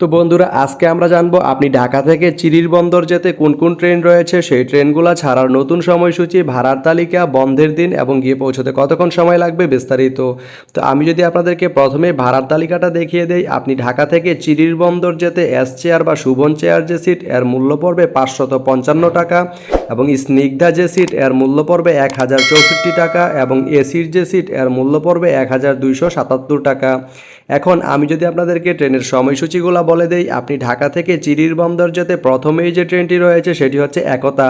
তো বন্ধুরা, আজকে আমরা জানব আপনি ঢাকা থেকে চিরির বন্দর যেতে কোন কোন ট্রেন রয়েছে? সেই ট্রেনগুলো ছাড়ার নতুন সময়সূচি, ভাড়ার তালিকা, বন্ধের দিন এবং গিয়ে পৌঁছতে কতক্ষণ সময় লাগবে বিস্তারিত। তো আমি যদি আপনাদেরকে প্রথমে ভাড়ার তালিকাটা দেখিয়ে দেই, আপনি ঢাকা থেকে চিরির বন্দর যেতে এস চেয়ার বা সুবন চেয়ার যে সিট এর মূল্য পড়বে পাঁচশত পঞ্চান্ন টাকা। এবং স্নিগ্ধা যে সিট, এর মূল্য পড়বে এক হাজার চৌষট্টি টাকা এবং এসির যে সিট, এর মূল্য পড়বে এক হাজার দুইশো সাতাত্তর টাকা। এখন আমি যদি আপনাদেরকে ট্রেনের সময়সূচিগুলো বলে দেই, আপনি ঢাকা থেকে চিরির বন্দর যেতে প্রথমেই যে ট্রেনটি রয়েছে, সেটি হচ্ছে একতা।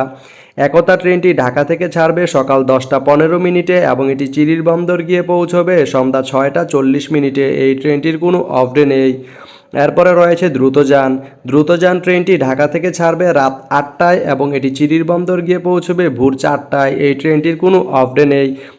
একতা ট্রেনটি ঢাকা থেকে ছাড়বে সকাল দশটা পনেরো মিনিটে এবং এটি চিরির বন্দর গিয়ে পৌঁছবে সন্ধ্যা ছয়টা চল্লিশ মিনিটে। এই ট্রেনটির কোনো অফডে নেই। এরপরে রয়েছে দ্রুতযান। দ্রুতযান ট্রেনটি ঢাকা থেকে ছাড়বে রাত আটটায় এবং এটি চিরির বন্দর গিয়ে পৌঁছবে ভোর চারটায়। এই ট্রেনটির কোনো অফডে নেই।